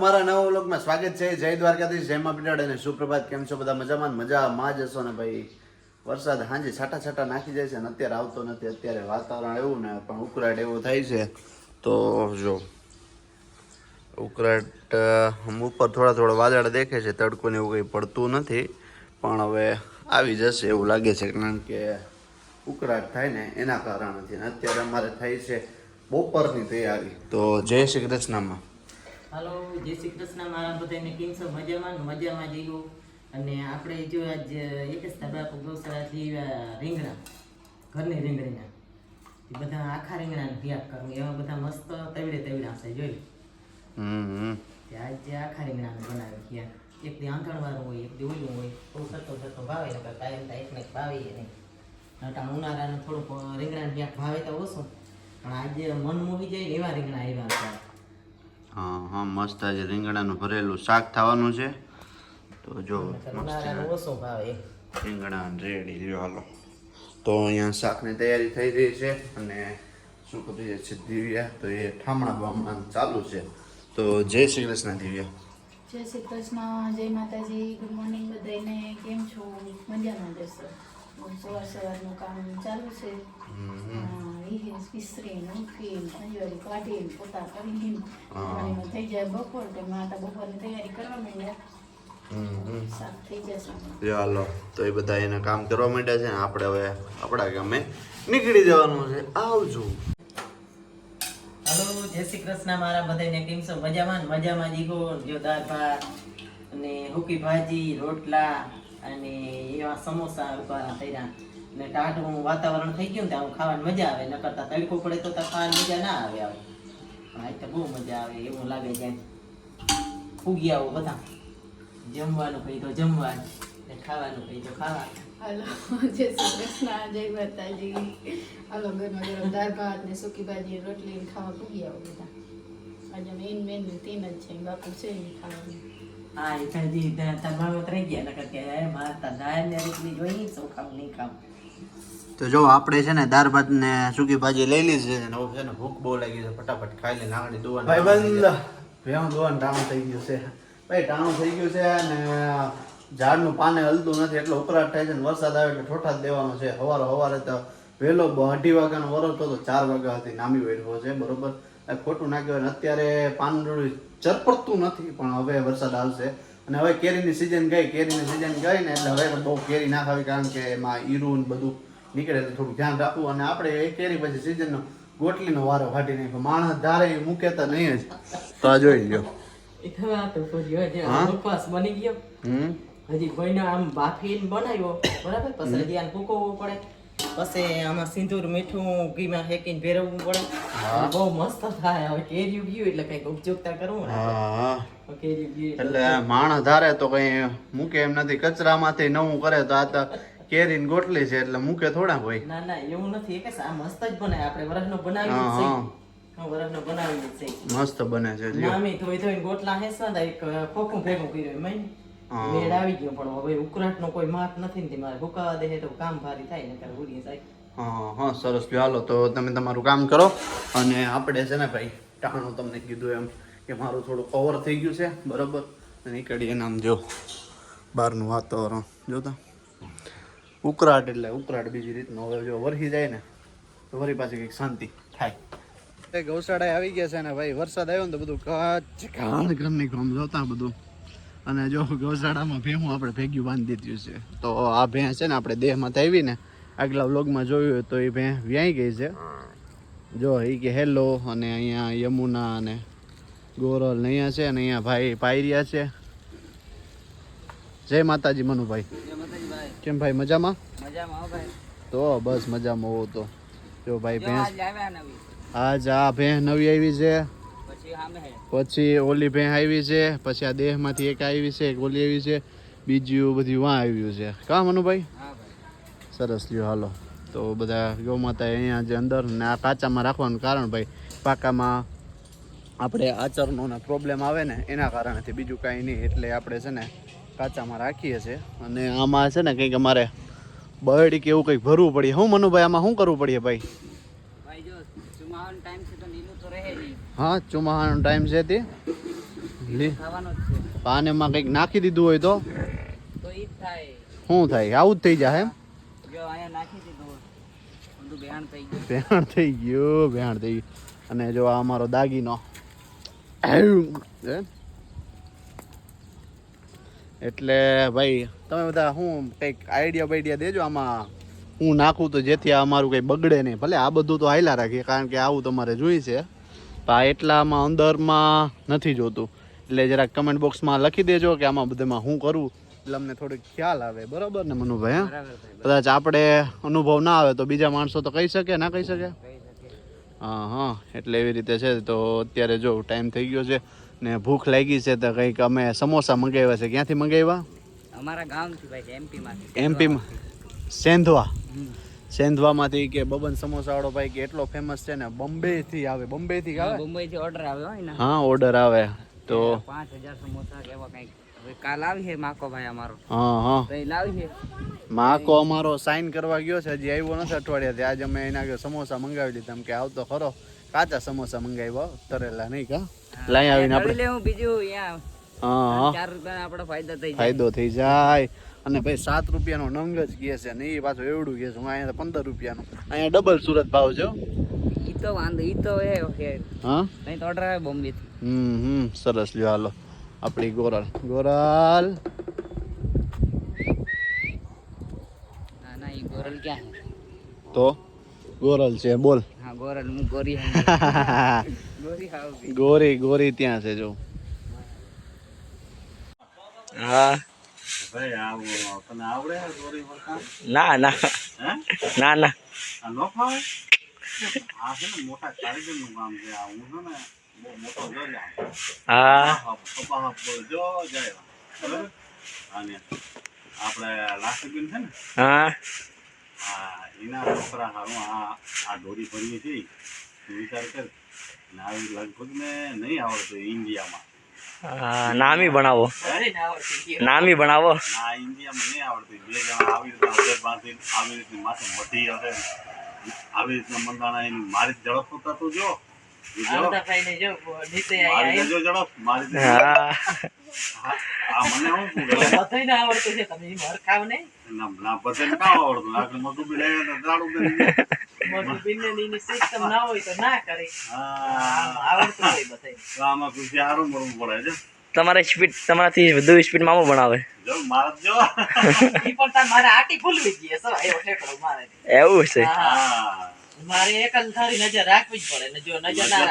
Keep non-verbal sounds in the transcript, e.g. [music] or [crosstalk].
અમારા નવા વ્લોગમાં સ્વાગત છે. જય દ્વારકાધીશ, જય મા પીટાડ અને સુપ્રભાત. કેમ છો બધા મજામાં? મજામાં જ હશો ને ભાઈ? વરસાદ હાંજે છાટા છાટા નાખી જાય છે ને અત્યારે આવતો નથી. અત્યારે વાતાવરણ એવું ને પણ ઉકળાટ એવું થાય છે. તો જો, ઉકળાટ ઉપર થોડા થોડા વાદળ દેખે છે. તડકો ને એવું કંઈ પડતું નથી. પણ હવે આવી જશે એવું લાગે છે, કારણ કે ઉકળાટ થાય ને એના કારણથી. અત્યારે અમારે થાય છે બપોરની તૈયારી. તો જય શ્રી કૃષ્ણમાં. હાલો જય શ્રી કૃષ્ણ. મારા બધાને કેમ છો? મજામાં મજામાં જીવો? અને આપણે જો આજ એક જ બાપુ ગૌશાળાથી આવ્યા રીંગણા ઘરની રીંગણીના. એ બધા આખા રીંગણાને ભિયાક કરવું એવા બધા મસ્ત તવડે તવડા છે જોઈ આજે આખા રીંગણાને બનાવી ત્યાં એક દી આંધણવાળું હોય એક દી ઓલું હોય. બહુ સતો સતો ભાવે ને કાયમ તો એકને એક ભાવે નહીં. નટા ઉનાળાને થોડુંક રીંગણાને ત્યાં ભાવે તો ઓછું. પણ આજે મન મોહી જાય એવા રીંગણા આવ્યા હા હા મસ્ત આજે રીંગણાનું ભરેલું શાક થવાનું છે. તો જો રીંગણા રેડી લ્યો હાલો. તો અહીંયા શાકની તૈયારી થઈ રહી છે અને શું કરીએ છે દિવ્યા. તો એ ઠામણા બામણા ચાલુ છે. તો જય શ્રી કૃષ્ણ દિવ્યા. જય શ્રી કૃષ્ણ જય માતાજી. ગુડ મોર્નિંગ બધાને કેમ છો? મજામાં જશો સવાર સવારનું કામ ચાલુ છે વિહીન વિસરીને ઉઠીને અંજવારી કાઢીને પોતા કરીને અને થઈ જાય બપોર તો માતા બપોરની તૈયારી કરવા માંડ્યા હાલો તો એ બધા એને કામ કરવા માંડ્યા છે ને આપણે હવે આપણા ગામે નીકળી જવાનું છે આવજો હલો જય શ્રી કૃષ્ણ મારા બધાને કેમ છો મજામાં મજામાં જીગો જો દાળ ભાત અને હુકી ભાજી રોટલા અને એવા સમોસા ઊભા થયા ને ટાઢું વાતાવરણ થઈ ગયું ને ત્યાં ખાવાની મજા આવે. ન કરતા તડકો પડે તો તો ખાવાની મજા ના આવે આવે. આજ તો બહુ મજા આવે, એવું લાગે છે. ફૂગી આવો બધા. જમવાનું કહી તો જમવાનું, ને ખાવાનું કહી તો ખાવાનું. હાલો, જય શ્રી કૃષ્ણ, જય દાળ ભાત ને સૂકી ભાજી રોટલી ખાવા પૂગી આવો બધા. આજે મેન મેન તીન જ છે બાપુ છે ખાવાનું. હા એ ભાજી તમારો રહી ગયા નકર કે "એ મારે દાળ ને રોટલી જોઈએ સૌ ખાવ નહીં ખાવ તો જો આપણે છે ને દાળ ભાત ને સૂકી ભાજી લઈ લીધી છે ને છે ને ભૂખ બહુ લાગી છે ફટાફટ ખાઈ લે આગળ દોવાનું ભાઈ બંધ. ભેણ દોવાનું ટાણું થઈ ગયું છે. ભાઈ ટાણું થઈ ગયું છે ને ઝાડનું પાને હલતું નથી એટલે ઉકળાટ થાય છે ને વરસાદ આવે એટલે ઠોઠા જ દેવાનો છે. સવારે સવારે તો વહેલો અઢી વાગ્યાનો વરસ તો ચાર વાગ્યા હતી નામી વેઠવો છે બરોબર? ખોટું ના કહેવાય ને અત્યારે પાંદડું ચરપડતું નથી પણ હવે વરસાદ આવશે. અને હવે કેરીની સિઝન ગઈ કેરીની સિઝન ગઈ ને એટલે હવે બહુ કેરી ના ખાવી કારણ કે એમાં ઈરું ને બધું નીકળે એટલે થોડું ધ્યાન રાખવું. અને આપણે એ કેરી પછી સિઝનનો ગોટલીનો વારો કાઢી નાખ્યો. માણસ ધારે એ મૂકે તો નહીં જ. તો આ જોઈ લો તો તો હજી ભાઈ ઉપવાસ બની ગયો. હમ? હજી ભાઈને આમ બાફીને બનાવ્યો બરાબર? પછી ધ્યાન ફૂકવવું પડે. પછી આમાં સિંદૂર મીઠું ઘીમાં હેકીને ભેરવવું પડે. બહુ મસ્ત થાય. હવે કેરીયું ગયું એટલે કંઈક ઉપજોગતા કરવું એટલે માણસ ધારે તો કઈ મૂકે એમ નથી. કચરામાંથી નવું કરે તો આ તો કેરીની ગોટલી છે એટલે મૂકે થોડા હોય. ના ના એવું નથી. કે આ મસ્ત જ બનાય આપણે વરસનો બનાવી. છે. વરસનો બનાવી છે. મસ્ત બને છે મામી ધોઈ ધોઈને ગોટલા હેસવા ને એક ખોખું ભેગું કર્યું મેં. મેળ આવી ગયો પણ હવે ઉકરાટ નો કોઈ માપ નથી ને મારે હુકાવા દે તો કામ ભારી થાય ને ત્યારે ઉડી જાય. હા હા સરસ ચાલો તો તમે તમારું કામ કરો અને આપણે છે ને ભાઈ ટાણું તમને કીધું એમ કે મારું થોડું ઓવર થઈ ગયું છે બરોબર? નીકળીએ નામ જો બહારનું વાતાવરણ. જોતા ઉકરાટ એટલે ઉકરાટ બીજી રીતનો. હવે જો વરસી જાય ને તો વરી પાછી કંઈક શાંતિ થાય. ગૌશાળા આવી ગયા છે ને ભાઈ વરસાદ આવ્યો ને તો બધું કચ્છ ઘાણ ઘરની કામ જોતા બધું. અને જો ગૌશાળામાં ભેહું આપણે ભેગ્યું બાંધી દીધું છે તો આ ભેં છે ને આપણે દેહમાં આવી ને આગલા વ્લોગમાં જોયું તો એ ભેં વ્યાઈ ગઈ છે. જો એ કે હેલો અને અહીંયા યમુના અને ગોરલ ને અહીંયા છે અને અહીંયા ભાઈ પાયરિયા છે. જય માતાજી મનુભાઈ. કેમ ભાઈ મજામાં? મજામાં તો બસ મજામાં હોવ તો. જો ભાઈ ભેંસ આજ આ ભેં નવી આવી છે. પછી ઓલી ભેં આવી છે પછી આ દેહમાંથી એક આવી છે એક ઓલી આવી છે બીજું બધું વાં આવ્યું છે. કા મનુભાઈ? સરસ લ્યો હાલો. તો બધા ગૌ માતા અહીંયા જે અંદર ને આ કાચામાં રાખવાનું કારણ ભાઈ પાકામાં આપણે આચરણોના પ્રોબ્લેમ આવે ને એના કારણેથી બીજું કાંઈ નહીં. એટલે આપણે છે ને કાચામાં રાખીએ છીએ. અને આમાં છે ને કંઈક અમારે બર્ડ કે એવું કંઈક ભરવું પડે. હું મનુભાઈ આમાં શું કરવું પડે ભાઈ? હા ચોમાહાનો ટાઈમ છે તે. પાનેમાં કંઈક નાખી દીધું હોય તો? શું થાય? આવું જ થઈ જાય એમ? ભેણ થઈ ગયો. ભેણ થઈ ગયું અને જો આ અમારો દાગીનો. હે? એટલે ભાઈ તમે બધા શું કંઈક આઈડિયા બાઈડિયા દેજો આમાં. હું નાખું તો જેથી આ અમારું કંઈ બગડે નહીં. ભલે આ બધું તો હાયલા રાખીએ કારણ કે આવું તમારે જોઈ છે પણ આ એટલામાં અંદરમાં નથી જોતું. એટલે જરાક કમેન્ટ બોક્સમાં લખી દેજો કે આમાં બધામાં હું કરું. એટલે અમને થોડોક ખ્યાલ આવે. બરાબર ને મનુભાઈ હા? કદાચ આપણે અનુભવ ના આવે તો બીજા માણસો તો કહી શકે ના કહી શકે? હા હા એટલે એવી રીતે છે. તો અત્યારે જો ટાઈમ થઈ ગયો છે ને ભૂખ લાગી છે તો કંઈક અમે સમોસા મંગાવ્યા છે. ક્યાંથી મંગાવ્યા? અમારા ગામથી ભાઈ એમપી એમપીમાં સેંધવા. સેંધવામાંથી કે બબન સમોસાવાળો ભાઈ કે એટલો ફેમસ છે ને બોમ્બેથી આવે. બોમ્બેથી આવે? મુંબઈ થી ઓર્ડર આવે હોય ને. હા ઓર્ડર આવે. તો પાંચ હજાર સમોસા કે એવા કંઈક. હવે કાલ આવી છે માકો ભાઈ અમારો. હા હા. તો લાવી છે. માકો અમારો સાઈન કરવા ગયો છે. હજી આવ્યો નથી અઠવાડિયાથી. આજે અમે એના સમોસા મંગાવી લીધા. કે આવતો ખરો કાચા સમોસા મંગાવ્યા તરેલા નહીં કા લાઈ આવીને આપણે. બીજું અહીંયા. હા ચાર રૂપિયા આપણો ફાયદો થઈ જાય. ફાયદો થઈ જાય. અને ભાઈ સાત રૂપિયાનો નંગ જ કહે છે ને એ પાછું એવડું કહે છે. હું અહીંયા પંદર રૂપિયાનો. અહીંયા ડબલ સુરત ભાવ છે. ઈ તો વાંધો ઈ તો એ હા. નહીં તો ઓર્ડર આવે બોમ્બે હમ હમ. સરસ લ્યો હાલો. આપણી ગોરલ. ગોરલ! ના ના ઈ ગોરલ ક્યાં તો? ગોરલ છે બોલ. હા ગોરલ હું ગોરી [laughs] ગોરી ગોરી ગોરી ત્યાં છે જો. હા. ના ના. હે? ના ના. આપણે લાસ્ટબીન છે ને હા. એના છોકરા હારું આ આ દોરી ભરવી છે વિચાર કર. આવી લગભગ ને નહીં આવડતું ઇન્ડિયામાં. નામી બનાવો. નામી આવડતું. આવી રીતના મંદાણા એની મારી ઝડપ તો થતું જો. આવડતું છે. તમે મરખાવ નહીં. ના ના આવડતું? આખરે મગું બી લઈને તો દાડું કરી દે. મોટું બિલ્ડિંગ સિસ્ટમ ના હોય તો ના કરે. આવડતું હોય બધાય. આમાં કૃષિ સારું મળવું પડે છે. તમારે સ્પીડ તમારાથી વધુ સ્પીડ મામો ભણાવે. જો મારા જો. [laughs] ઈ પણ તાર મારે આટી ભૂલવી ગઈ છે એવો ઠેકડો મારે. એવું છે. હા. મારે એકલ થારી નજર રાખવી જ પડે ને જો નજર ના